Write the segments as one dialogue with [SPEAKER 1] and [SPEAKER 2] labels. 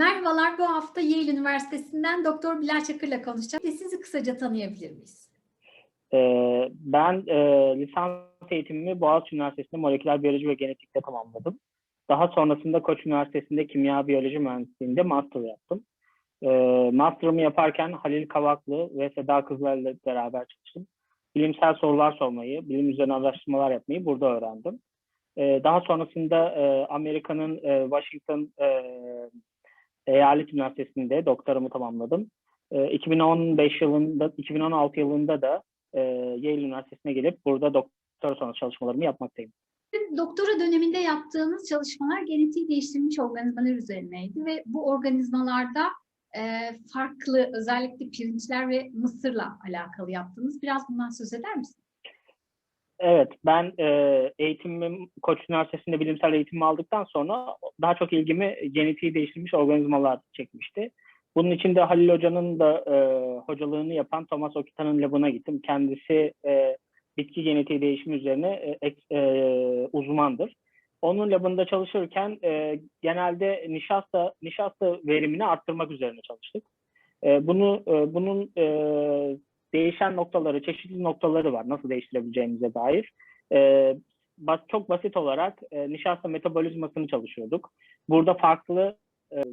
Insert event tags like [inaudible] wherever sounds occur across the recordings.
[SPEAKER 1] Merhabalar, bu hafta Yale Üniversitesi'nden Doktor Bilal Çakır'la konuşacağız. Ve sizi kısaca tanıyabilir miyiz?
[SPEAKER 2] Ee, ben e, lisans eğitimimi Boğaziçi Üniversitesi'nde moleküler biyoloji ve genetikte tamamladım. Daha sonrasında Koç Üniversitesi'nde kimya biyoloji mühendisliğinde master yaptım. Ee, master'ımı yaparken Halil Kavaklı ve Seda Kızlar'la beraber çalıştım. Bilimsel sorular sormayı, bilim üzerine araştırmalar yapmayı burada öğrendim. Ee, daha sonrasında e, Amerika'nın e, Washington e, Eyalet Üniversitesi'nde doktoramı tamamladım. E, 2015 yılında, 2016 yılında da e, Yale Üniversitesi'ne gelip burada doktora sonrası çalışmalarımı yapmaktayım.
[SPEAKER 1] Doktora döneminde yaptığınız çalışmalar genetiği değiştirilmiş organizmalar üzerineydi ve bu organizmalarda e, farklı özellikle pirinçler ve mısırla alakalı yaptınız. Biraz bundan söz eder misiniz?
[SPEAKER 2] Evet, ben e, eğitimimi Koç Üniversitesi'nde bilimsel eğitimimi aldıktan sonra daha çok ilgimi genetiği değiştirilmiş organizmalar çekmişti. Bunun için de Halil Hoca'nın da e, hocalığını yapan Thomas Okita'nın labına gittim. Kendisi e, bitki genetiği değişimi üzerine e, e, uzmandır. Onun labında çalışırken e, genelde nişasta nişasta verimini arttırmak üzerine çalıştık. E, bunu e, bunun e, değişen noktaları, çeşitli noktaları var nasıl değiştirebileceğimize dair. E, bas, çok basit olarak e, nişasta metabolizmasını çalışıyorduk. Burada farklı e,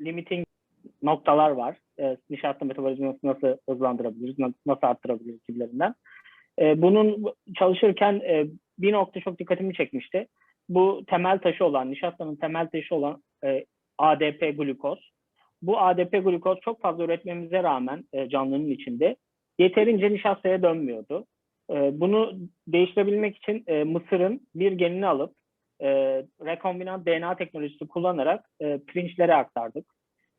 [SPEAKER 2] limiting noktalar var. E, nişasta metabolizmasını nasıl hızlandırabiliriz, na- nasıl arttırabiliriz gibilerinden. E, bunun çalışırken e, bir nokta çok dikkatimi çekmişti. Bu temel taşı olan, nişastanın temel taşı olan e, ADP glukoz. Bu ADP glukoz çok fazla üretmemize rağmen e, canlının içinde yeterince nişastaya dönmüyordu. E, bunu değiştirebilmek için e, mısırın bir genini alıp e, rekombinant DNA teknolojisi kullanarak e, pirinçlere aktardık.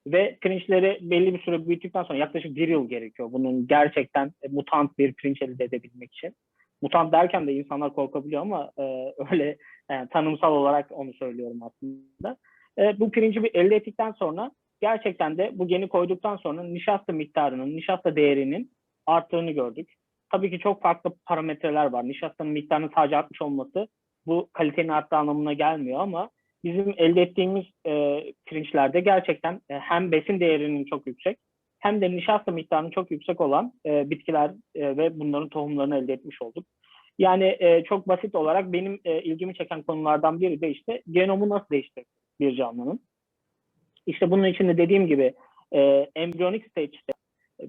[SPEAKER 2] Ve pirinçleri belli bir süre büyüttükten sonra yaklaşık bir yıl gerekiyor bunun gerçekten mutant bir pirinç elde edebilmek için. Mutant derken de insanlar korkabiliyor ama [laughs] öyle e, tanımsal olarak onu söylüyorum aslında. Bu pirinci bir elde ettikten sonra gerçekten de bu geni koyduktan sonra nişasta miktarının, nişasta değerinin arttığını gördük. Tabii ki çok farklı parametreler var. Nişastanın miktarının sadece artmış olması bu kalitenin arttığı anlamına gelmiyor ama bizim elde ettiğimiz e, pirinçlerde gerçekten e, hem besin değerinin çok yüksek hem de nişasta miktarının çok yüksek olan e, bitkiler e, ve bunların tohumlarını elde etmiş olduk. Yani e, çok basit olarak benim e, ilgimi çeken konulardan biri de işte genomu nasıl değiştirir bir canlının. İşte bunun için de dediğim gibi e, embryonik stage'de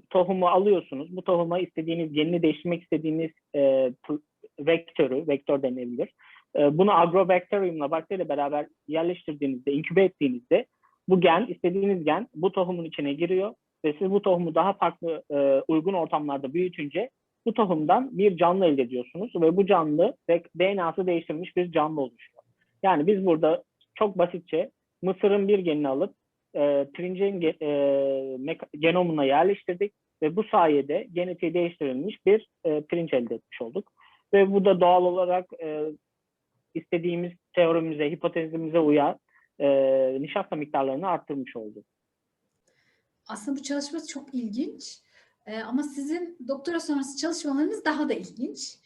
[SPEAKER 2] tohumu alıyorsunuz. Bu tohuma istediğiniz genini değiştirmek istediğiniz e, vektörü, vektör denilebilir. E, bunu agrobakteriyumla bakteriyle beraber yerleştirdiğinizde, inkübe ettiğinizde bu gen, istediğiniz gen bu tohumun içine giriyor ve siz bu tohumu daha farklı e, uygun ortamlarda büyütünce bu tohumdan bir canlı elde ediyorsunuz ve bu canlı DNA'sı değiştirilmiş bir canlı oluşuyor. Yani biz burada çok basitçe mısırın bir genini alıp e, pirincin e, genomuna yerleştirdik ve bu sayede genetiği değiştirilmiş bir e, pirinç elde etmiş olduk. Ve bu da doğal olarak e, istediğimiz teorimize, hipotezimize uyan e, nişasta miktarlarını arttırmış oldu.
[SPEAKER 1] Aslında bu çalışma çok ilginç. Ee, ama sizin doktora sonrası çalışmalarınız daha da ilginç.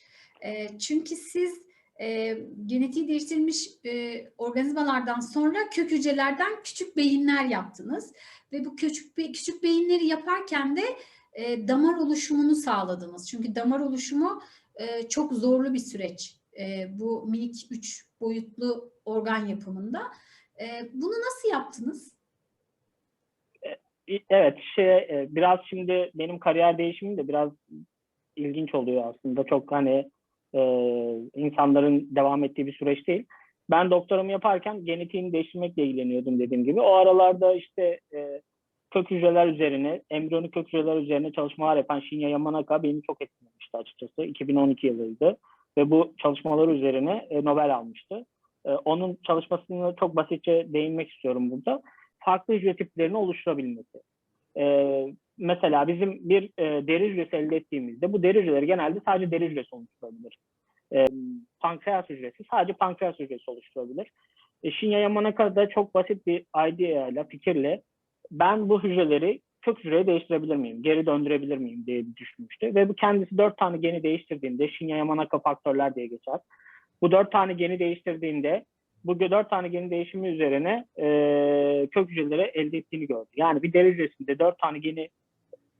[SPEAKER 1] Ee, çünkü siz e, genetiği değiştirilmiş e, organizmalardan sonra kök hücrelerden küçük beyinler yaptınız. Ve bu küçük, küçük beyinleri yaparken de e, damar oluşumunu sağladınız. Çünkü damar oluşumu e, çok zorlu bir süreç. E, bu minik üç boyutlu organ yapımında. E, bunu nasıl yaptınız?
[SPEAKER 2] Evet, şey e, biraz şimdi benim kariyer değişimim de biraz ilginç oluyor aslında. Çok hani e, insanların devam ettiği bir süreç değil. Ben doktoramı yaparken genetiğini değiştirmekle ilgileniyordum dediğim gibi. O aralarda işte e, kök hücreler üzerine, embriyonik kök hücreler üzerine çalışmalar yapan Shinya Yamanaka beni çok etkilemişti açıkçası. 2012 yılıydı ve bu çalışmalar üzerine e, Nobel almıştı. E, onun çalışmasını çok basitçe değinmek istiyorum burada farklı hücre tiplerini oluşturabilmesi. Ee, mesela bizim bir e, deri hücresi elde ettiğimizde bu deri hücreleri genelde sadece deri hücresi oluşturabilir. Ee, pankreas hücresi sadece pankreas hücresi oluşturabilir. E, Shinya Yamanaka da çok basit bir idea ile, fikirle ben bu hücreleri kök hücreye değiştirebilir miyim, geri döndürebilir miyim diye düşünmüştü. Ve bu kendisi dört tane geni değiştirdiğinde Shinya Yamanaka faktörler diye geçer. Bu dört tane geni değiştirdiğinde bu dört tane geni değişimi üzerine e, e, kök hücreleri elde ettiğini gördü. Yani bir deri hücresinde dört tane geni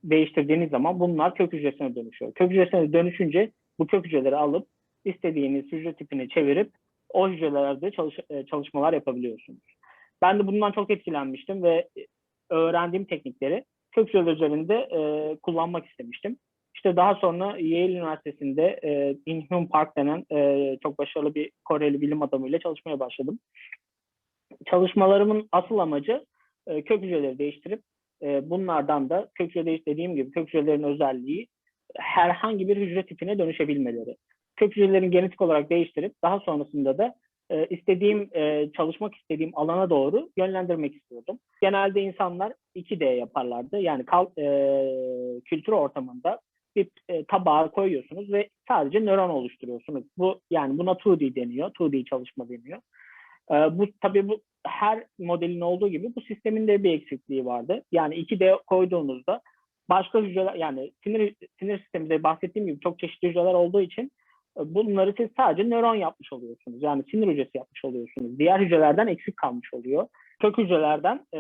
[SPEAKER 2] değiştirdiğiniz zaman bunlar kök hücresine dönüşüyor. Kök hücresine dönüşünce bu kök hücreleri alıp istediğiniz hücre tipine çevirip o hücrelerde çalış, e, çalışmalar yapabiliyorsunuz. Ben de bundan çok etkilenmiştim ve öğrendiğim teknikleri kök hücreler üzerinde e, kullanmak istemiştim. İşte daha sonra Yale Üniversitesi'nde e, In-Hyun Park denen e, çok başarılı bir Koreli bilim adamıyla çalışmaya başladım. Çalışmalarımın asıl amacı e, kök hücreleri değiştirip e, bunlardan da kök hücre dediğim gibi kök hücrelerin özelliği herhangi bir hücre tipine dönüşebilmeleri. Kök hücrelerin genetik olarak değiştirip daha sonrasında da e, istediğim e, çalışmak istediğim alana doğru yönlendirmek istiyordum. Genelde insanlar 2D yaparlardı. Yani kal, e, kültür ortamında bir e, tabağa koyuyorsunuz ve sadece nöron oluşturuyorsunuz. Bu yani buna 2D deniyor. 2D çalışma deniyor. E, bu tabii bu her modelin olduğu gibi bu sistemin de bir eksikliği vardı. Yani 2D koyduğunuzda başka hücreler yani sinir sinir sisteminde bahsettiğim gibi çok çeşitli hücreler olduğu için e, bunları siz sadece nöron yapmış oluyorsunuz. Yani sinir hücresi yapmış oluyorsunuz. Diğer hücrelerden eksik kalmış oluyor. Kök hücrelerden e,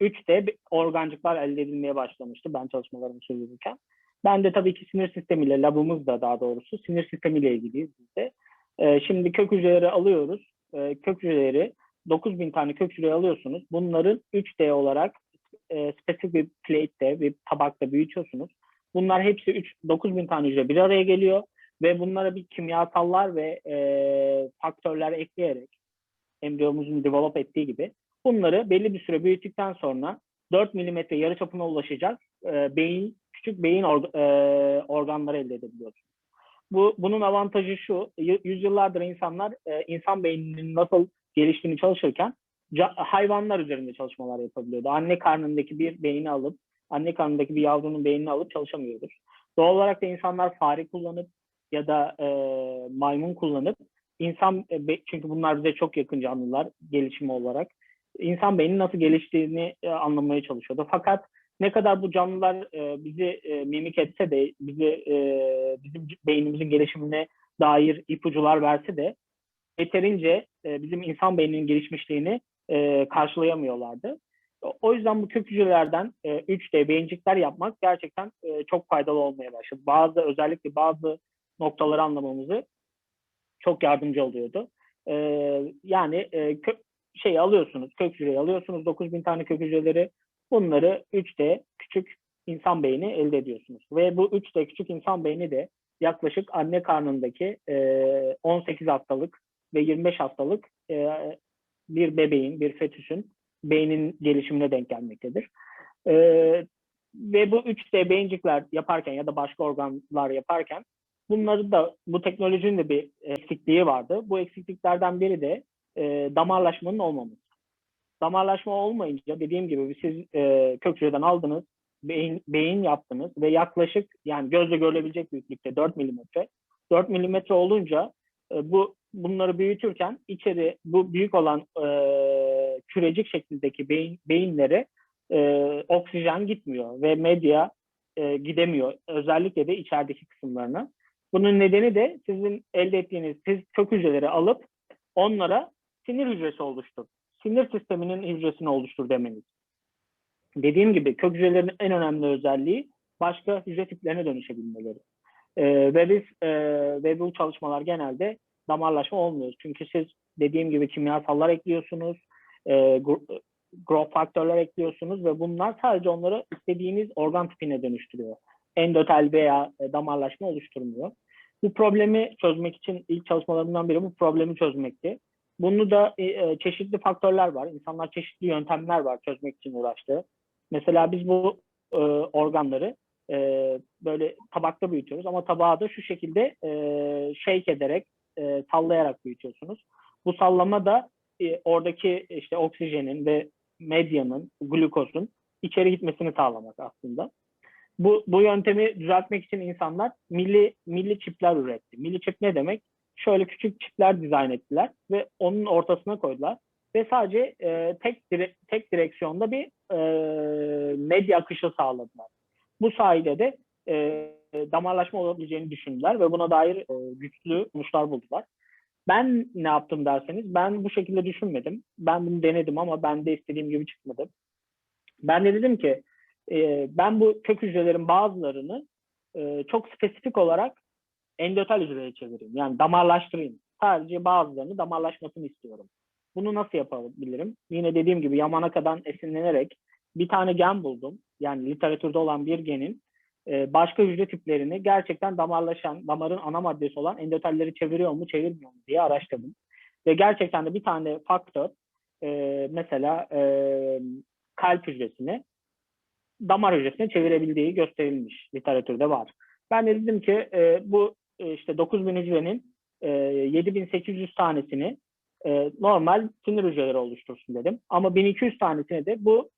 [SPEAKER 2] 3D organcıklar elde edilmeye başlamıştı ben çalışmalarımı sürdürürken. Ben de tabii ki sinir sistemiyle, labımız da daha doğrusu sinir sistemiyle ilgiliyiz biz de. E, şimdi kök hücreleri alıyoruz. E, kök hücreleri 9000 tane kök hücre alıyorsunuz. Bunların 3D olarak e, spesifik bir plate'de, bir tabakta büyütüyorsunuz. Bunlar hepsi 3, 9000 tane hücre bir araya geliyor ve bunlara bir kimyasallar ve e, faktörler ekleyerek embriyomuzun develop ettiği gibi bunları belli bir süre büyüttükten sonra 4 milimetre yarıçapına ulaşacak e, beyin küçük beyin org, e, organları elde edebiliyoruz. Bu bunun avantajı şu, yüzyıllardır insanlar e, insan beyninin nasıl geliştiğini çalışırken hayvanlar üzerinde çalışmalar yapabiliyordu. Anne karnındaki bir beyni alıp, anne karnındaki bir yavrunun beynini alıp çalışamıyoruz. Doğal olarak da insanlar fare kullanıp ya da e, maymun kullanıp insan e, çünkü bunlar bize çok yakın canlılar gelişimi olarak insan beyninin nasıl geliştiğini e, anlamaya çalışıyordu. Fakat ne kadar bu canlılar e, bizi e, mimik etse de bizi e, bizim beynimizin gelişimine dair ipucular verse de yeterince e, bizim insan beyninin gelişmişliğini e, karşılayamıyorlardı. O yüzden bu kök hücrelerden e, 3D beyincikler yapmak gerçekten e, çok faydalı olmaya başladı. Bazı özellikle bazı noktaları anlamamızı çok yardımcı oluyordu. E, yani e, kök, şey alıyorsunuz, kök hücreyi alıyorsunuz, 9000 tane kök hücreleri bunları 3D küçük insan beyni elde ediyorsunuz. Ve bu 3D küçük insan beyni de yaklaşık anne karnındaki e, 18 haftalık ve 25 haftalık e, bir bebeğin, bir fetüsün beynin gelişimine denk gelmektedir. E, ve bu 3D beyincikler yaparken ya da başka organlar yaparken bunları da bu teknolojinin de bir eksikliği vardı. Bu eksikliklerden biri de e, damarlaşmanın olmaması. Damarlaşma olmayınca dediğim gibi siz e, kök hücreden aldınız, beyin, beyin yaptınız ve yaklaşık yani gözle görülebilecek büyüklükte 4 milimetre. 4 milimetre olunca e, bu bunları büyütürken içeri bu büyük olan e, kürecik şeklindeki beyin, beyinlere e, oksijen gitmiyor ve medya e, gidemiyor. Özellikle de içerideki kısımlarına. Bunun nedeni de sizin elde ettiğiniz siz kök hücreleri alıp onlara sinir hücresi oluştur. Sinir sisteminin hücresini oluştur demeniz. Dediğim gibi kök hücrelerin en önemli özelliği başka hücre tiplerine dönüşebilmeleri. Ee, ve biz e, ve bu çalışmalar genelde damarlaşma olmuyor. Çünkü siz dediğim gibi kimyasallar ekliyorsunuz, e, growth faktörler ekliyorsunuz ve bunlar sadece onları istediğiniz organ tipine dönüştürüyor. Endotel veya e, damarlaşma oluşturmuyor. Bu problemi çözmek için ilk çalışmalarımdan biri bu problemi çözmekti. Bunu da e, e, çeşitli faktörler var. İnsanlar çeşitli yöntemler var çözmek için uğraştığı. Mesela biz bu e, organları e, böyle tabakta büyütüyoruz ama tabağı da şu şekilde e, shake ederek, e, sallayarak büyütüyorsunuz. Bu sallama da e, oradaki işte oksijenin ve medyanın, glukozun içeri gitmesini sağlamak aslında. Bu, bu yöntemi düzeltmek için insanlar milli milli çipler üretti. Milli çip ne demek? Şöyle küçük çipler dizayn ettiler ve onun ortasına koydular ve sadece e, tek dire, tek direksiyonda bir e, medya akışı sağladılar. Bu sayede de e, damarlaşma olabileceğini düşündüler ve buna dair e, güçlü sonuçlar buldular. Ben ne yaptım derseniz ben bu şekilde düşünmedim. Ben bunu denedim ama ben de istediğim gibi çıkmadı. Ben de dedim ki e, ben bu kök hücrelerin bazılarını e, çok spesifik olarak endotel hücreye çevireyim. Yani damarlaştırayım. Sadece bazılarını damarlaşmasını istiyorum. Bunu nasıl yapabilirim? Yine dediğim gibi Yamanaka'dan esinlenerek bir tane gen buldum. Yani literatürde olan bir genin e, başka hücre tiplerini gerçekten damarlaşan, damarın ana maddesi olan endotelleri çeviriyor mu, çevirmiyor mu diye araştırdım. Ve gerçekten de bir tane faktör, e, mesela e, kalp hücresini damar hücresine çevirebildiği gösterilmiş literatürde var. Ben de dedim ki bu işte 9000 hücrenin e, 7800 tanesini e, normal sinir hücreleri oluştursun dedim. Ama 1200 tanesine de bu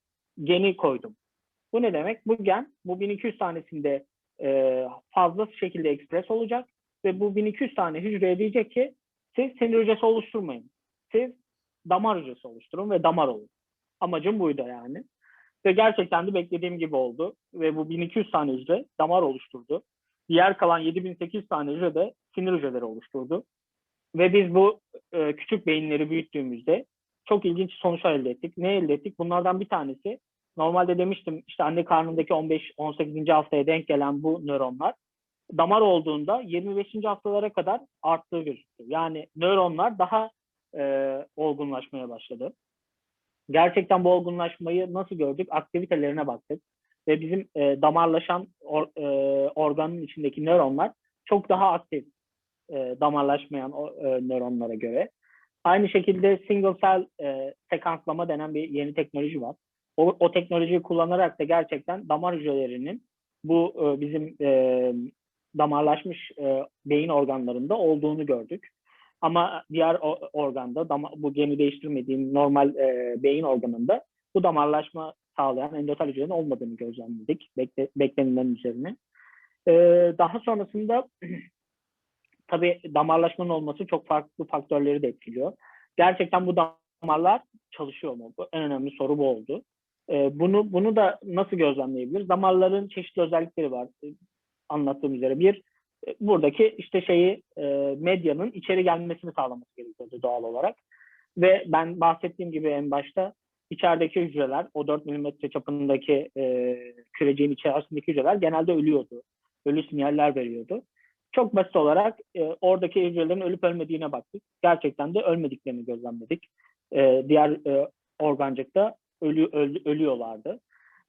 [SPEAKER 2] geni koydum. Bu ne demek? Bu gen bu 1200 tanesinde e, fazla şekilde ekspres olacak ve bu 1200 tane hücreye diyecek ki siz sinir hücresi oluşturmayın. Siz damar hücresi oluşturun ve damar olun. Amacım buydu yani. Ve gerçekten de beklediğim gibi oldu. Ve bu 1200 tane hücre damar oluşturdu. Diğer kalan 7800 tane hücre de sinir hücreleri oluşturdu. Ve biz bu e, küçük beyinleri büyüttüğümüzde çok ilginç sonuçlar elde ettik. Ne elde ettik? Bunlardan bir tanesi normalde demiştim işte anne karnındaki 15-18. haftaya denk gelen bu nöronlar damar olduğunda 25. haftalara kadar arttığı gözüktü. Yani nöronlar daha e, olgunlaşmaya başladı. Gerçekten bu olgunlaşmayı nasıl gördük? Aktivitelerine baktık. Ve bizim e, damarlaşan or, e, organın içindeki nöronlar çok daha aktif e, damarlaşmayan o, e, nöronlara göre. Aynı şekilde single cell e, sekanslama denen bir yeni teknoloji var. O, o teknolojiyi kullanarak da gerçekten damar hücrelerinin bu e, bizim e, damarlaşmış e, beyin organlarında olduğunu gördük. Ama diğer organda bu geni değiştirmediğim normal e, beyin organında bu damarlaşma sağlayan endotel hücrelerin olmadığını gözlemledik bekle, beklenilen üzerine. E, daha sonrasında [clears throat] tabii damarlaşmanın olması çok farklı faktörleri de etkiliyor. Gerçekten bu damarlar çalışıyor mu? Bu en önemli soru bu oldu. E, bunu bunu da nasıl gözlemleyebiliriz? Damarların çeşitli özellikleri var. E, anlattığım üzere bir e, buradaki işte şeyi e, medyanın içeri gelmesini sağlaması gerekiyordu doğal olarak. Ve ben bahsettiğim gibi en başta içerideki hücreler, o 4 milimetre çapındaki e, küreciğin içerisindeki hücreler genelde ölüyordu. Ölü sinyaller veriyordu. Çok basit olarak e, oradaki hücrelerin ölüp ölmediğine baktık. Gerçekten de ölmediklerini gözlemledik. E, diğer e, organcıkta ölü, ölü, ölüyorlardı.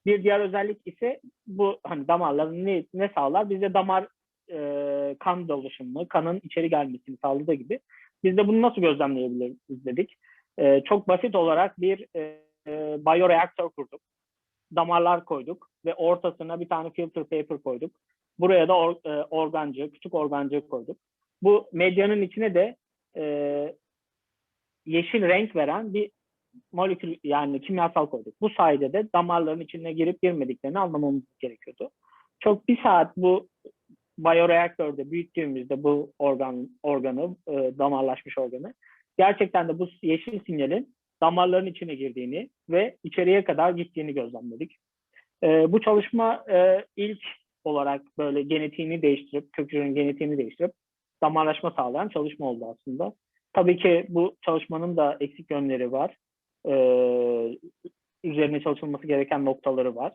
[SPEAKER 2] Bir diğer özellik ise bu hani damarların ne, ne sağlar? Bize damar e, kan dolaşımını, kanın içeri gelmesini sağladığı gibi biz de bunu nasıl gözlemleyebiliriz dedik. E, çok basit olarak bir e, e, bioreaktör kurduk. Damarlar koyduk ve ortasına bir tane filter paper koyduk. Buraya da or, e, organcı, küçük organcı koyduk. Bu medyanın içine de e, yeşil renk veren bir molekül yani kimyasal koyduk. Bu sayede de damarların içine girip girmediklerini anlamamız gerekiyordu. Çok bir saat bu bioreaktörde büyüttüğümüzde bu organ organı, e, damarlaşmış organı gerçekten de bu yeşil sinyalin damarların içine girdiğini ve içeriye kadar gittiğini gözlemledik. E, bu çalışma e, ilk olarak böyle genetiğini değiştirip, kök hücrenin genetiğini değiştirip damarlaşma sağlayan çalışma oldu aslında. Tabii ki bu çalışmanın da eksik yönleri var. Ee, üzerine çalışılması gereken noktaları var.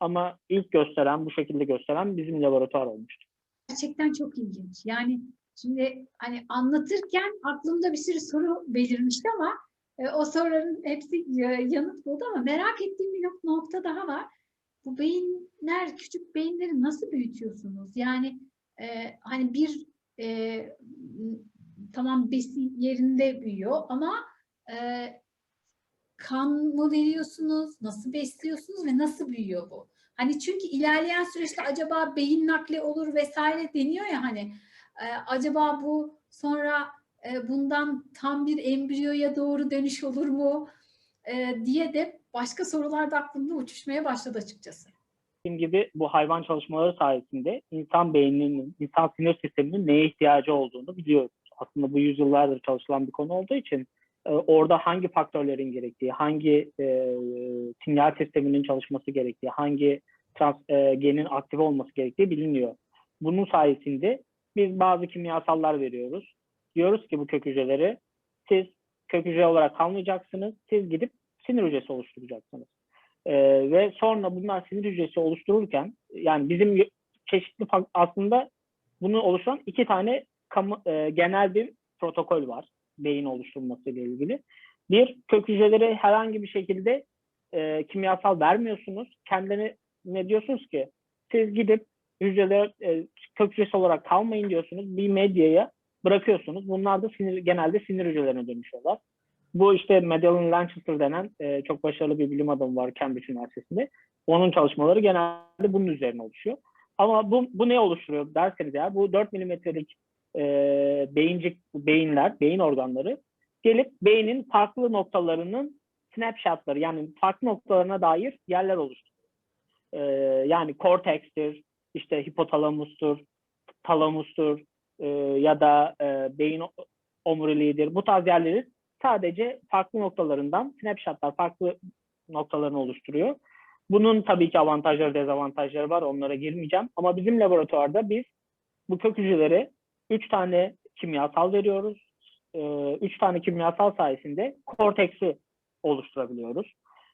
[SPEAKER 2] Ama ilk gösteren, bu şekilde gösteren bizim laboratuvar olmuştu.
[SPEAKER 1] Gerçekten çok ilginç. Yani şimdi hani anlatırken aklımda bir sürü soru belirmişti ama o soruların hepsi yanıt buldu ama merak ettiğim bir nokta daha var. Bu beyinler, küçük beyinleri nasıl büyütüyorsunuz? Yani e, hani bir e, tamam besi yerinde büyüyor ama e, kan mı veriyorsunuz? Nasıl besliyorsunuz ve nasıl büyüyor bu? Hani çünkü ilerleyen süreçte acaba beyin nakli olur vesaire deniyor ya hani e, acaba bu sonra e, bundan tam bir embriyoya doğru dönüş olur mu e, diye de başka sorular da aklımda uçuşmaya başladı açıkçası.
[SPEAKER 2] Dediğim gibi bu hayvan çalışmaları sayesinde insan beyninin, insan sinir sisteminin neye ihtiyacı olduğunu biliyoruz. Aslında bu yüzyıllardır çalışılan bir konu olduğu için e, orada hangi faktörlerin gerektiği, hangi e, sinyal sisteminin çalışması gerektiği, hangi trans, e, genin aktif olması gerektiği biliniyor. Bunun sayesinde biz bazı kimyasallar veriyoruz. Diyoruz ki bu kök hücreleri siz kök hücre olarak kalmayacaksınız. Siz gidip sinir hücresi oluşturacaksınız. Ee, ve sonra bunlar sinir hücresi oluştururken yani bizim çeşitli aslında bunu oluşturan iki tane kamu- e, genel bir protokol var beyin oluşturması ile ilgili. Bir, kök hücreleri herhangi bir şekilde e, kimyasal vermiyorsunuz. Kendini ne diyorsunuz ki? Siz gidip hücreler e, kök hücresi olarak kalmayın diyorsunuz. Bir medyaya bırakıyorsunuz. Bunlar da sinir, genelde sinir hücrelerine dönüşüyorlar. Bu işte Madeline Lanchester denen e, çok başarılı bir bilim adamı var Cambridge Üniversitesi'nde. Onun çalışmaları genelde bunun üzerine oluşuyor. Ama bu, bu ne oluşturuyor derseniz eğer bu 4 milimetrelik e, beyincik beyinler, beyin organları gelip beynin farklı noktalarının snapshotları yani farklı noktalarına dair yerler oluşturuyor. E, yani kortekstir, işte hipotalamustur, talamustur e, ya da e, beyin omuriliğidir. Bu tarz yerleri sadece farklı noktalarından snapshotlar farklı noktalarını oluşturuyor. Bunun tabii ki avantajları dezavantajları var. Onlara girmeyeceğim. Ama bizim laboratuvarda biz bu kök hücreleri 3 tane kimyasal veriyoruz. 3 tane kimyasal sayesinde korteksi oluşturabiliyoruz.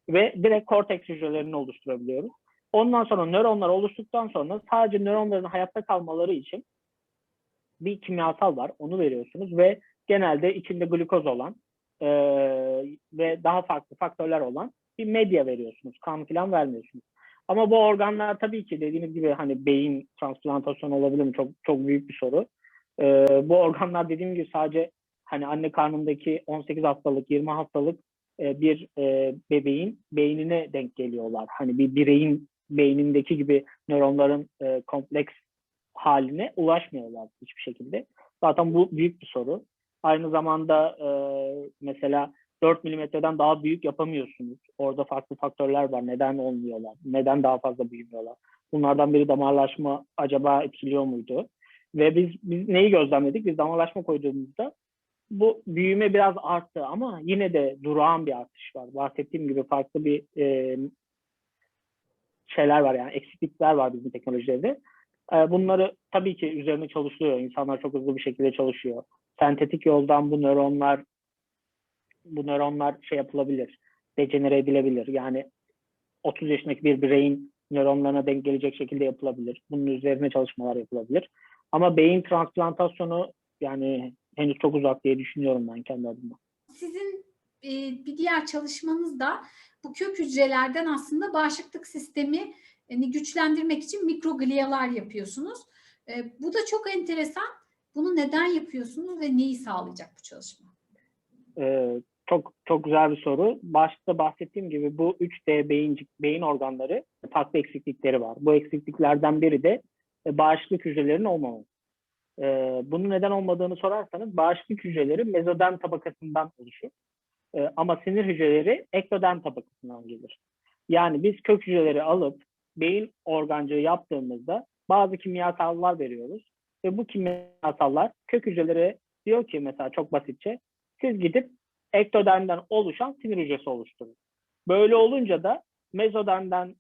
[SPEAKER 2] Ve direkt korteks hücrelerini oluşturabiliyoruz. Ondan sonra nöronlar oluştuktan sonra sadece nöronların hayatta kalmaları için bir kimyasal var. Onu veriyorsunuz ve genelde içinde glukoz olan e, ve daha farklı faktörler olan bir medya veriyorsunuz. Kan falan vermiyorsunuz. Ama bu organlar tabii ki dediğiniz gibi hani beyin transplantasyonu olabilir mi? Çok çok büyük bir soru. E, bu organlar dediğim gibi sadece hani anne karnındaki 18 hastalık, 20 hastalık e, bir e, bebeğin beynine denk geliyorlar. Hani bir bireyin beynindeki gibi nöronların e, kompleks haline ulaşmıyorlar hiçbir şekilde. Zaten bu büyük bir soru. Aynı zamanda e, mesela 4 milimetreden daha büyük yapamıyorsunuz. Orada farklı faktörler var. Neden olmuyorlar? Neden daha fazla büyümüyorlar? Bunlardan biri damarlaşma acaba etkiliyor muydu? Ve biz, biz neyi gözlemledik? Biz damarlaşma koyduğumuzda bu büyüme biraz arttı ama yine de durağan bir artış var. Bahsettiğim gibi farklı bir e, şeyler var yani eksiklikler var bizim teknolojilerde. E, bunları tabii ki üzerine çalışılıyor. İnsanlar çok hızlı bir şekilde çalışıyor. Sentetik yoldan bu nöronlar bu nöronlar şey yapılabilir. Dejenere edilebilir. Yani 30 yaşındaki bir bireyin nöronlarına denk gelecek şekilde yapılabilir. Bunun üzerine çalışmalar yapılabilir. Ama beyin transplantasyonu yani henüz çok uzak diye düşünüyorum ben kendi adıma.
[SPEAKER 1] Sizin e, bir diğer çalışmanız da bu kök hücrelerden aslında bağışıklık sistemi yani güçlendirmek için mikroglialar yapıyorsunuz. E, bu da çok enteresan. Bunu neden yapıyorsunuz ve neyi sağlayacak bu çalışma?
[SPEAKER 2] Ee, çok çok güzel bir soru. Başta bahsettiğim gibi bu 3D beyincik beyin organları farklı eksiklikleri var. Bu eksikliklerden biri de e, bağışıklık hücrelerinin olmaması. Ee, bunun neden olmadığını sorarsanız bağışıklık hücreleri mezoderm tabakasından oluşur. Ee, ama sinir hücreleri ektoderm tabakasından gelir. Yani biz kök hücreleri alıp beyin organcığı yaptığımızda bazı kimyasallar veriyoruz. Ve bu kimyasallar kök hücreleri diyor ki mesela çok basitçe siz gidip ektodermden oluşan sinir hücresi oluşturun. Böyle olunca da mezodermden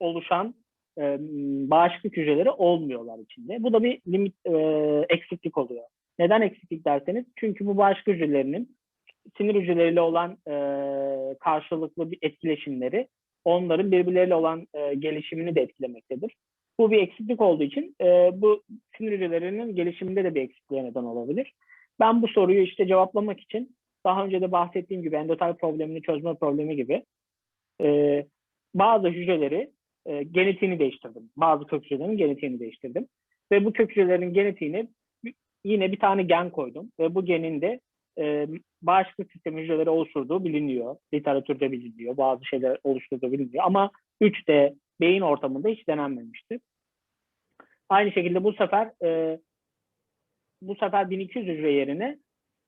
[SPEAKER 2] oluşan e, bağışıklık hücreleri olmuyorlar içinde. Bu da bir limit e, eksiklik oluyor. Neden eksiklik derseniz çünkü bu bağışıklık hücrelerinin sinir hücreleriyle olan e, karşılıklı bir etkileşimleri onların birbirleriyle olan e, gelişimini de etkilemektedir. Bu bir eksiklik olduğu için e, bu sinir hücrelerinin gelişiminde de bir eksikliğe neden olabilir. Ben bu soruyu işte cevaplamak için daha önce de bahsettiğim gibi endotel problemini çözme problemi gibi e, bazı hücreleri e, genetiğini değiştirdim. Bazı kök hücrelerin genetiğini değiştirdim. Ve bu kök hücrelerin genetiğini yine bir tane gen koydum. Ve bu genin de e, bağışıklık sistemi hücreleri oluşturduğu biliniyor. Literatürde biliniyor. Bazı şeyler oluşturduğu biliniyor. Ama 3D beyin ortamında hiç denenmemişti. Aynı şekilde bu sefer e, bu sefer 1200 hücre yerine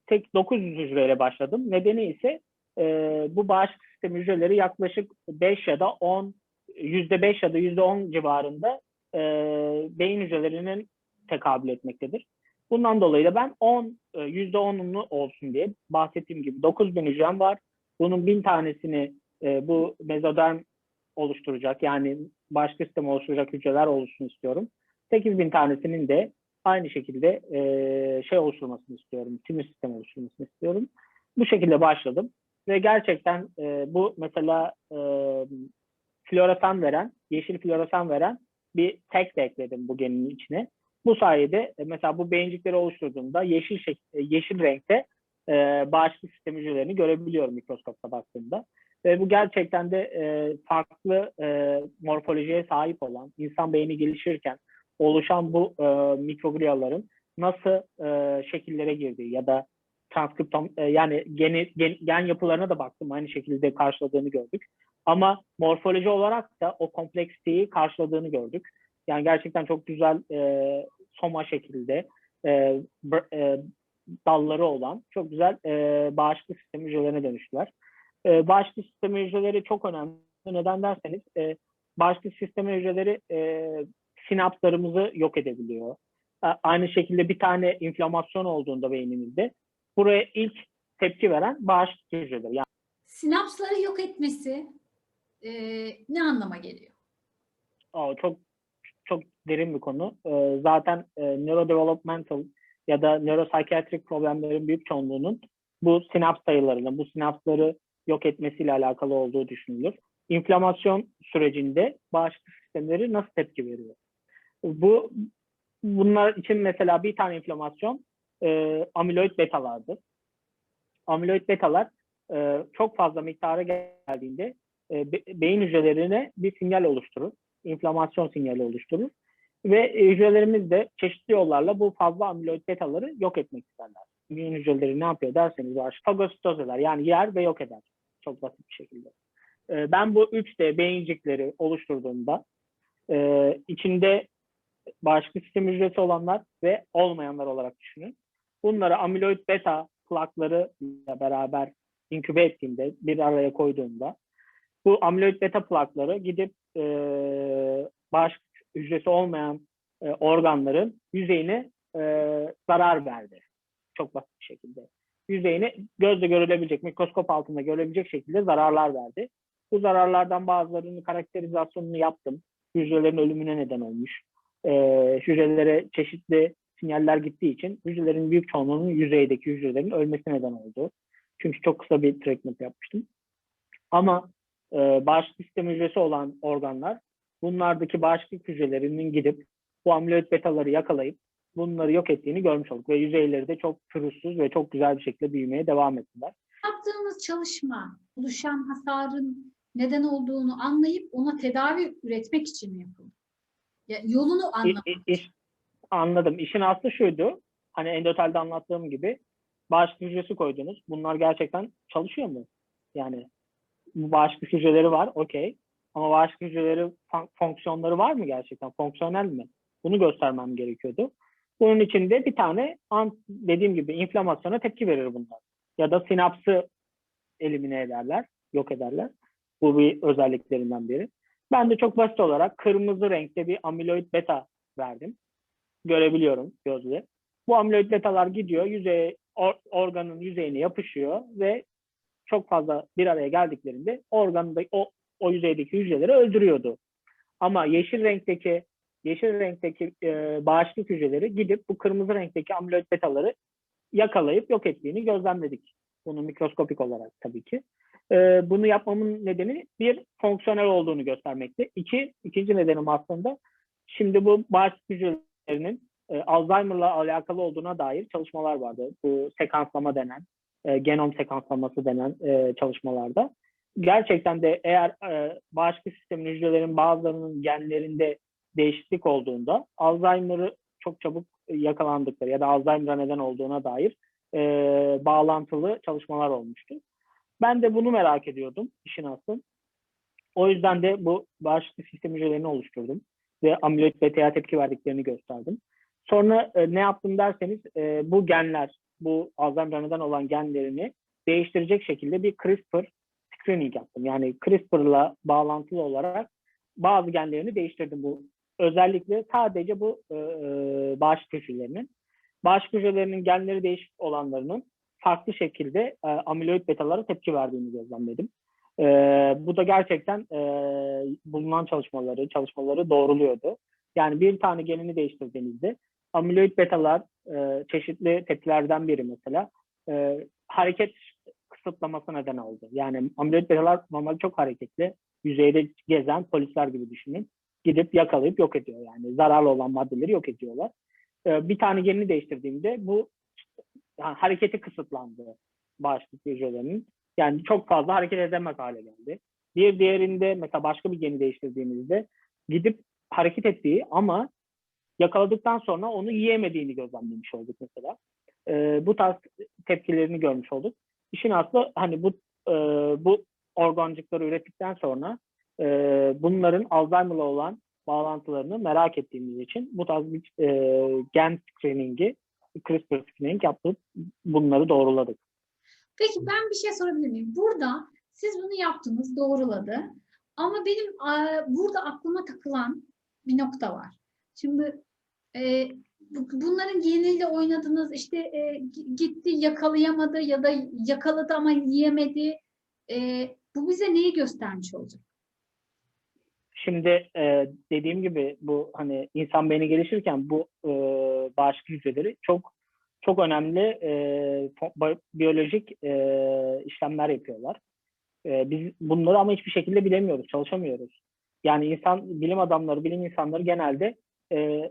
[SPEAKER 2] tek 900 hücreyle başladım. Nedeni ise e, bu bağışıklık sistemi hücreleri yaklaşık 5 ya da 10 %5 ya da %10 civarında e, beyin hücrelerinin tekabül etmektedir. Bundan dolayı da ben 10 e, %10'unu olsun diye bahsettiğim gibi 9000 hücrem var. Bunun 1000 tanesini e, bu mezoderm oluşturacak yani bağışıklık sistemi oluşturacak hücreler oluşsun istiyorum. 8000 tanesinin de aynı şekilde e, şey oluşturmasını istiyorum. Sinir sistemi oluşturmasını istiyorum. Bu şekilde başladım. Ve gerçekten e, bu mesela e, floresan veren, yeşil floresan veren bir tek de ekledim bu genin içine. Bu sayede e, mesela bu beyincikleri oluşturduğumda yeşil e, yeşil renkte e, bağışıklık sistemi hücrelerini görebiliyorum mikroskopta baktığımda. Ve bu gerçekten de e, farklı e, morfolojiye sahip olan, insan beyni gelişirken oluşan bu e, mikrogliaların nasıl e, şekillere girdiği ya da transkriptom e, yani geni, gen, gen yapılarına da baktım aynı şekilde karşıladığını gördük. Ama morfoloji olarak da o kompleksiteyi karşıladığını gördük. Yani gerçekten çok güzel e, soma şekilde e, e, dalları olan çok güzel e, bağışıklık sistemi hücrelerine dönüştüler. E, bağışıklık sistemi hücreleri çok önemli. Neden derseniz e, bağışıklık sistemi hücreleri e, sinapslarımızı yok edebiliyor. A- Aynı şekilde bir tane inflamasyon olduğunda beynimizde buraya ilk tepki veren bağışıklık hücreleri. Yani
[SPEAKER 1] Sinapsları yok etmesi e, ne anlama geliyor?
[SPEAKER 2] çok çok derin bir konu. E, zaten e, neurodevelopmental ya da neuropsychiatric problemlerin büyük çoğunluğunun bu sinaps sayılarını, bu sinapsları yok etmesiyle alakalı olduğu düşünülür. İnflamasyon sürecinde bağışıklık sistemleri nasıl tepki veriyor? Bu bunlar için mesela bir tane inflamasyon e, amiloid betalardır. Amiloid betalar e, çok fazla miktara geldiğinde e, be- beyin hücrelerine bir sinyal oluşturur. İnflamasyon sinyali oluşturur. Ve hücrelerimiz de çeşitli yollarla bu fazla amiloid betaları yok etmek isterler. Beyin hücreleri ne yapıyor derseniz var. Fagositoz eder. Yani yer ve yok eder. Çok basit bir şekilde. E, ben bu 3D beyincikleri oluşturduğumda e, içinde bağışıklık sistemi hücresi olanlar ve olmayanlar olarak düşünün. Bunları amiloid beta plakları ile beraber inkübe ettiğimde, bir araya koyduğumda bu amiloid beta plakları gidip e, bağışıklık hücresi olmayan e, organların yüzeyine e, zarar verdi. Çok basit bir şekilde. Yüzeyine gözle görülebilecek, mikroskop altında görülebilecek şekilde zararlar verdi. Bu zararlardan bazılarının karakterizasyonunu yaptım. Hücrelerin ölümüne neden olmuş. E, hücrelere çeşitli sinyaller gittiği için hücrelerin büyük çoğunluğunun yüzeydeki hücrelerin ölmesine neden oldu. Çünkü çok kısa bir treatment yapmıştım. Ama e, bağışıklık sistemi hücresi olan organlar bunlardaki bağışıklık hücrelerinin gidip bu amiloid betaları yakalayıp bunları yok ettiğini görmüş olduk. Ve yüzeyleri de çok pürüzsüz ve çok güzel bir şekilde büyümeye devam ettiler.
[SPEAKER 1] Yaptığınız çalışma oluşan hasarın neden olduğunu anlayıp ona tedavi üretmek için mi yapıldı? Ya, yolunu anlamak.
[SPEAKER 2] i- iş- anladım. İşin aslı şuydu. Hani endotelde anlattığım gibi bağışıklık hücresi koydunuz. Bunlar gerçekten çalışıyor mu? Yani bu bağışıklık hücreleri var, okey. Ama bağışıklık hücreleri fon- fonksiyonları var mı gerçekten? Fonksiyonel mi? Bunu göstermem gerekiyordu. Bunun için de bir tane dediğim gibi inflamasyona tepki verir bunlar. Ya da sinapsı elimine ederler, yok ederler. Bu bir özelliklerinden biri. Ben de çok basit olarak kırmızı renkte bir amiloid beta verdim. Görebiliyorum gözle. Bu amiloid betalar gidiyor, yüzeye, or- organın yüzeyine yapışıyor ve çok fazla bir araya geldiklerinde organda o, o yüzeydeki hücreleri öldürüyordu. Ama yeşil renkteki yeşil renkteki e, bağışıklık hücreleri gidip bu kırmızı renkteki amiloid betaları yakalayıp yok ettiğini gözlemledik. Bunu mikroskopik olarak tabii ki. E, bunu yapmamın nedeni bir fonksiyonel olduğunu göstermekti. İki, ikinci nedenim aslında şimdi bu bağışıklık hücrelerinin e, Alzheimer'la alakalı olduğuna dair çalışmalar vardı. Bu sekanslama denen, e, genom sekanslaması denen e, çalışmalarda. Gerçekten de eğer e, bağışıklık sistemi hücrelerin bazılarının genlerinde değişiklik olduğunda Alzheimer'ı çok çabuk yakalandıkları ya da Alzheimer'a neden olduğuna dair e, bağlantılı çalışmalar olmuştu. Ben de bunu merak ediyordum işin aslı. O yüzden de bu bağışıklık sistemi hücrelerini oluşturdum ve amiloid beta'ya tepki verdiklerini gösterdim. Sonra e, ne yaptım derseniz e, bu genler, bu Alzheimer'a neden olan genlerini değiştirecek şekilde bir CRISPR screening yaptım. Yani CRISPR'la bağlantılı olarak bazı genlerini değiştirdim bu. Özellikle sadece bu e, e, bağışıklık hücrelerinin. Bağışıklık hücrelerinin genleri değişik olanlarının farklı şekilde e, amiloid betalara tepki verdiğini gözlemledim. E, bu da gerçekten e, bulunan çalışmaları, çalışmaları doğruluyordu. Yani bir tane genini değiştirdiğinizde amiloid betalar e, çeşitli tepkilerden biri mesela e, hareket kısıtlaması neden oldu. Yani amiloid betalar normalde çok hareketli, yüzeyde gezen polisler gibi düşünün. Gidip yakalayıp yok ediyor yani. Zararlı olan maddeleri yok ediyorlar. E, bir tane genini değiştirdiğimde bu yani hareketi kısıtlandı bağışıklık hücrelerinin. Yani çok fazla hareket edemez hale geldi. Bir diğerinde mesela başka bir geni değiştirdiğimizde gidip hareket ettiği ama yakaladıktan sonra onu yiyemediğini gözlemlemiş olduk mesela. Ee, bu tarz tepkilerini görmüş olduk. İşin aslı hani bu e, bu organcıkları ürettikten sonra e, bunların Alzheimer'la olan bağlantılarını merak ettiğimiz için bu tarz bir e, gen screening'i CRISPR screening yapıp bunları doğruladık.
[SPEAKER 1] Peki ben bir şey sorabilir miyim? Burada siz bunu yaptınız, doğruladı. Ama benim e, burada aklıma takılan bir nokta var. Şimdi e, bunların geniyle oynadınız, işte e, gi- gitti yakalayamadı ya da yakaladı ama yiyemedi. E, bu bize neyi göstermiş olacak?
[SPEAKER 2] Şimdi e, dediğim gibi bu hani insan beyni gelişirken bu e, bağışıklık hücreleri çok çok önemli e, biyolojik e, işlemler yapıyorlar. E, biz bunları ama hiçbir şekilde bilemiyoruz, çalışamıyoruz. Yani insan bilim adamları, bilim insanları genelde e,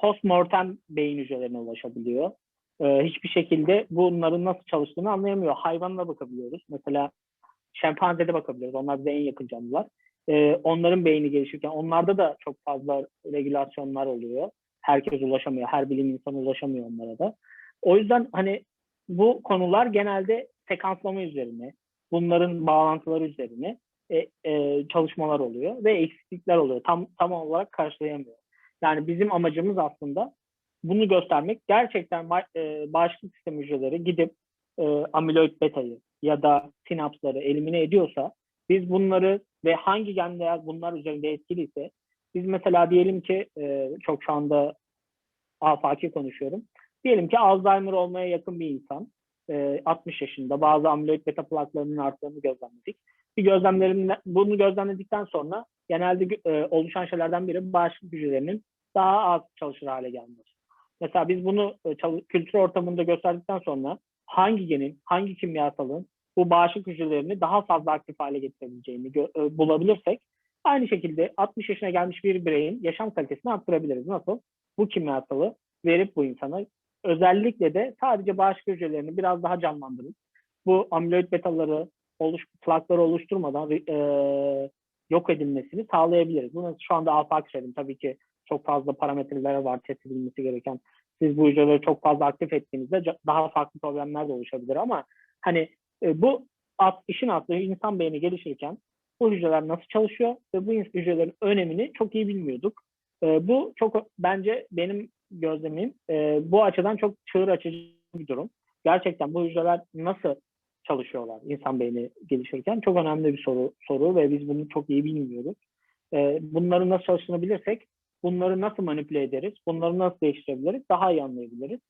[SPEAKER 2] postmortem beyin hücrelerine ulaşabiliyor. E, hiçbir şekilde bunların nasıl çalıştığını anlayamıyor. Hayvanla bakabiliyoruz. Mesela şempanzede bakabiliyoruz. Onlar bize en yakın canlılar e, onların beyni gelişirken onlarda da çok fazla regülasyonlar oluyor. Herkes ulaşamıyor, her bilim insanı ulaşamıyor onlara da. O yüzden hani bu konular genelde sekanslama üzerine, bunların bağlantıları üzerine e, e, çalışmalar oluyor ve eksiklikler oluyor. Tam tam olarak karşılayamıyor. Yani bizim amacımız aslında bunu göstermek. Gerçekten e, bağışıklık sistemi hücreleri gidip e, amiloid betayı ya da sinapsları elimine ediyorsa biz bunları ve hangi genler bunlar üzerinde etkiliyse biz mesela diyelim ki e, çok şu anda afaki konuşuyorum. Diyelim ki Alzheimer olmaya yakın bir insan e, 60 yaşında bazı amiloid beta plaklarının arttığını gözlemledik. Bir gözlemlerin bunu gözlemledikten sonra genelde e, oluşan şeylerden biri bağışıklık hücrelerinin daha az çalışır hale gelmesi. Mesela biz bunu e, kültür ortamında gösterdikten sonra hangi genin, hangi kimyasalın bu bağışıklık hücrelerini daha fazla aktif hale getirebileceğini e, bulabilirsek aynı şekilde 60 yaşına gelmiş bir bireyin yaşam kalitesini arttırabiliriz. Nasıl? Bu kimyasalı verip bu insana özellikle de sadece bağışıklık hücrelerini biraz daha canlandırıp bu amiloid betaları oluş, plakları oluşturmadan e, yok edilmesini sağlayabiliriz. Bunu şu anda afaki söyledim. Tabii ki çok fazla parametreler var test edilmesi gereken. Siz bu hücreleri çok fazla aktif ettiğinizde daha farklı problemler de oluşabilir ama hani e, bu at, işin aslı insan beyni gelişirken bu hücreler nasıl çalışıyor ve bu hücrelerin önemini çok iyi bilmiyorduk. E, bu çok bence benim gözlemim e, bu açıdan çok çığır açıcı bir durum. Gerçekten bu hücreler nasıl çalışıyorlar insan beyni gelişirken çok önemli bir soru soru ve biz bunu çok iyi bilmiyoruz. E, bunların nasıl çalıştığını bilirsek bunları nasıl manipüle ederiz, bunları nasıl değiştirebiliriz daha iyi anlayabiliriz.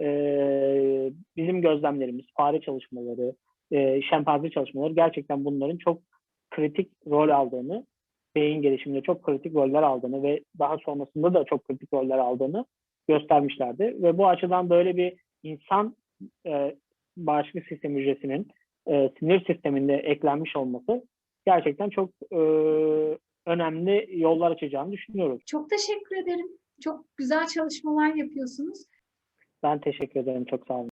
[SPEAKER 2] E, bizim gözlemlerimiz, fare çalışmaları, e, şempanze çalışmaları gerçekten bunların çok kritik rol aldığını, beyin gelişiminde çok kritik roller aldığını ve daha sonrasında da çok kritik roller aldığını göstermişlerdi. Ve bu açıdan böyle bir insan e, bağışıklık sistemi hücresinin e, sinir sisteminde eklenmiş olması gerçekten çok e, önemli yollar açacağını düşünüyorum.
[SPEAKER 1] Çok teşekkür ederim. Çok güzel çalışmalar yapıyorsunuz.
[SPEAKER 2] Ben teşekkür ederim. Çok sağ olun.